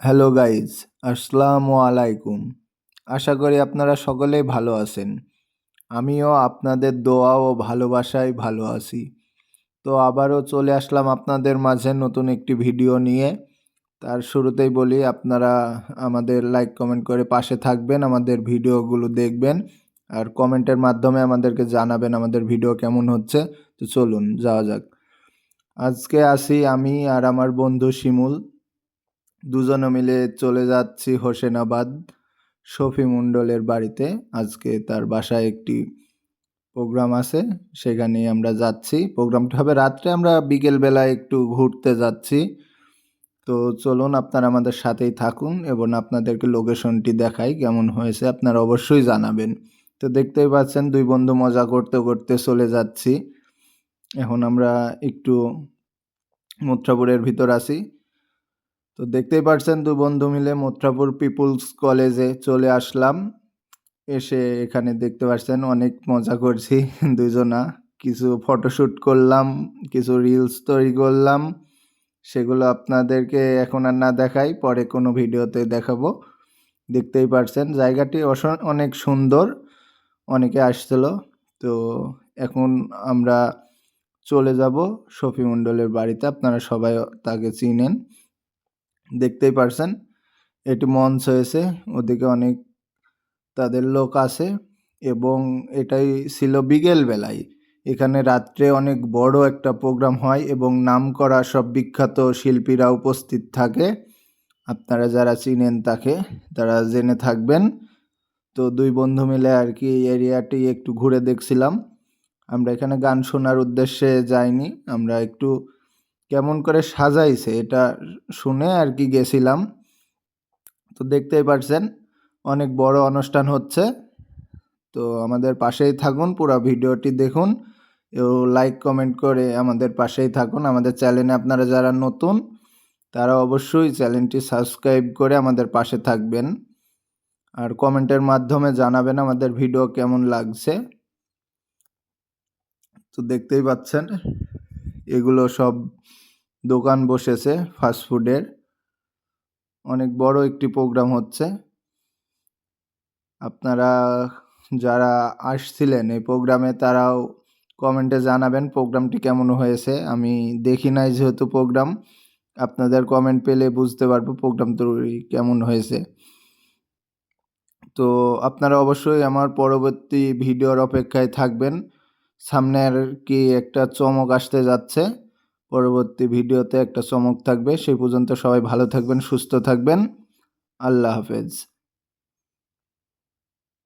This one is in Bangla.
হ্যালো গাইজ, আসসালামু আলাইকুম। আশা করি আপনারা সকলেই ভালো আছেন। আমিও আপনাদের দোয়া ও ভালোবাসায় ভালো আছি। তো আবারও চলে আসলাম আপনাদের মাঝে নতুন একটি ভিডিও নিয়ে। তার শুরুতেই বলি, আপনারা আমাদের লাইক, কমেন্ট করে পাশে থাকবেন, আমাদের ভিডিওগুলো দেখবেন আর কমেন্টের মাধ্যমে আমাদেরকে জানাবেন আমাদের ভিডিও কেমন হচ্ছে। তো চলুন, যাওয়া যাক। আজকে আসি আমি আর আমার বন্ধু শিমুল। দুজনে মিলে চলে যাচ্ছি হোসেনাবাদ শফি মণ্ডলের বাড়িতে। আজকে তার বাসায় একটি প্রোগ্রাম আছে সেখানে আমরা যাচ্ছি। প্রোগ্রামটা হবে রাত্রে, আমরা বিকেলবেলায় একটু ঘুরতে যাচ্ছি। তো চলুন, আপনারা আমাদের সাথেই থাকুন এবং আপনাদেরকে লোকেশনটি দেখাই, কেমন হয়েছে আপনারা অবশ্যই জানাবেন। তো দেখতেই পাচ্ছেন, দুই বন্ধু মজা করতে করতে চলে যাচ্ছি। এখন আমরা একটু মুত্রাপুরের ভিতর আছি। তো দেখতেই পাচ্ছেন দু বন্ধু মিলে মথুরাপুর পিপুলস কলেজে চলে আসলাম। এসে এখানে দেখতে পাচ্ছেন অনেক মজা করছি দুজনা। কিছু ফটোশ্যুট করলাম, কিছু রিলস তৈরি করলাম। সেগুলো আপনাদেরকে এখন আর না দেখাই, পরে কোনো ভিডিওতে দেখাবো। দেখতেই পারছেন জায়গাটি অস, অনেক সুন্দর, অনেকে আসছিল। তো এখন আমরা চলে যাব শফি মণ্ডলের বাড়িতে। আপনারা সবাই তাকে চিনেন। দেখতেই পারছেন। এটি মঞ্চ হয়েছে, ওদিকে অনেক তাদের লোক আছে এবং এটাই ছিল বিকেল বেলায়। এখানে রাত্রে অনেক বড় একটা প্রোগ্রাম হয় এবং নাম করা সব বিখ্যাত শিল্পীরা উপস্থিত থাকে। আপনারা যারা চিনেন তাকে, তারা জেনে থাকবেন। তো দুই বন্ধু মিলে আর কি এই এরিয়াটি একটু ঘুরে দেখছিলাম। আমরা এখানে গান শোনার উদ্দেশ্যে যাইনি, আমরা একটু কেমন করে সাজাইছে এটা শুনে আর কি গেছিলাম। তো দেখতেই পারছেন, অনেক বড় অনুষ্ঠান হচ্ছে। তো আমাদের পাশেই থাকুন, পুরো ভিডিওটি দেখুন। ও লাইক, কমেন্ট করে আমাদের পাশেই থাকুন। আমাদের চ্যানেলে আপনারা যারা নতুন, তারা অবশ্যই চ্যানেলটি সাবস্ক্রাইব করে আমাদের পাশে থাকবেন। আর কমেন্টের মাধ্যমে জানাবেন আমাদের ভিডিও কেমন লাগছে। তো দেখতেই পাচ্ছেন। এগুলো সব দোকান বসেছে ফাস্টফুডের অনেক বড় একটি প্রোগ্রাম হচ্ছে। আপনারা যারা আসছিলেন এই প্রোগ্রামে তারাও কমেন্টে জানাবেন প্রোগ্রামটি কেমন হয়েছে। আমি দেখি নাই যেহেতু প্রোগ্রাম আপনাদের কমেন্ট পেলে বুঝতে পারব প্রোগ্রাম তৈরি কেমন হয়েছে। তো আপনারা অবশ্যই আমার পরবর্তী ভিডিওর অপেক্ষায় থাকবেন। সামনে আর কি একটা চমক আসতে যাচ্ছে, পরবর্তী ভিডিওতে একটা চমক থাকবে। সেই পর্যন্ত সবাই ভালো থাকবেন, সুস্থ থাকবেন। আল্লাহ হাফেজ।